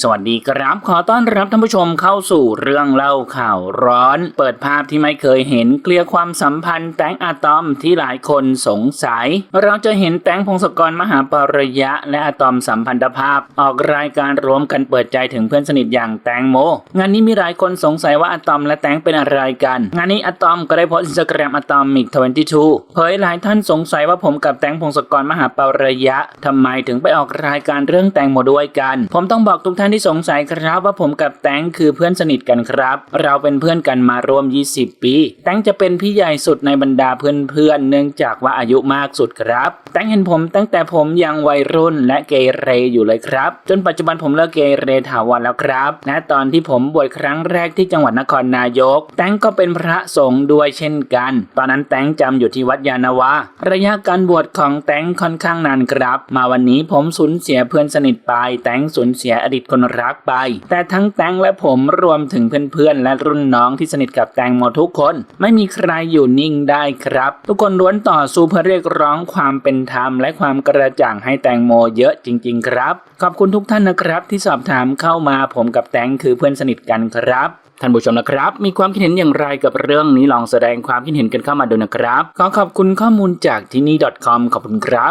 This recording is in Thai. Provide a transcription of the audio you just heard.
สวัสดีครับขอต้อนรับท่านผู้ชมเข้าสู่เรื่องเล่าข่าวร้อน เปิดภาพที่ไม่เคยเห็นเคลียร์ความสัมพันธ์แตงอะตอมที่หลายคนสงสัย เราจะเห็นแตงพงศกรมหาปริยะ และอะตอมสัมพันธภาพ ออกรายการรวมกันเปิดใจถึงเพื่อนสนิทอย่างแตงโมงานนี้มีหลายคนสงสัยว่าอะตอมและแตงเป็นอะไรกัน งานนี้อะตอมก็ได้โพสต์อินสตาแกรมอะตอมมิก22เผยหลายท่านสงสัยว่าผมกับแตงพงศกรมหาปริยะทำไมถึงไปออกรายการเรื่องแตงโมด้วยกัน ผมต้องบอกทุกท่านที่สงสัยครับว่าผมกับแตงคือเพื่อนสนิทกันครับ เราเป็นเพื่อนกันมาร่วม 20 ปี แตงจะเป็นพี่ใหญ่สุดในบรรดาเพื่อนๆเนื่องจากว่าอายุมากสุดครับ แตงเห็นผมตั้งแต่ผมยังวัยรุ่นและเกเรอยู่เลยครับ จนปัจจุบันผมเลิกเกเรถาวรแล้วครับ และตอนที่ผมบวชครั้งแรกที่จังหวัดนครนายก แตงก็เป็นพระสงฆ์ด้วยเช่นกัน ตอนนั้นแตงจำอยู่ที่วัดยานนาวาระยะการบวชของแตงค่อนข้างนานครับ มาวันนี้ผมสูญเสียเพื่อนสนิทไป แตงสูญเสียอดีตคนรักไป แต่ทั้งแตงและผมรวมถึงเพื่อนๆและรุ่นน้องที่สนิทกับแตงโมทุกคน ไม่มีใครอยู่นิ่งได้ครับ ทุกคนล้วนต่อสู้เพื่อเรียกร้องความเป็นธรรมและความกระจ่างให้แตงโมเยอะจริง ๆ ครับ ขอบคุณทุกท่านนะครับ ที่สอบถามเข้ามาผมกับแตงคือเพื่อนสนิทกันครับท่านผู้ชมนะครับ มีความคิดเห็นอย่างไรกับเรื่องนี้ลองแสดงความคิดเห็นกันเข้ามาดูนะครับ ขอขอบคุณข้อมูลจากที่นี่ .com ขอบคุณครับ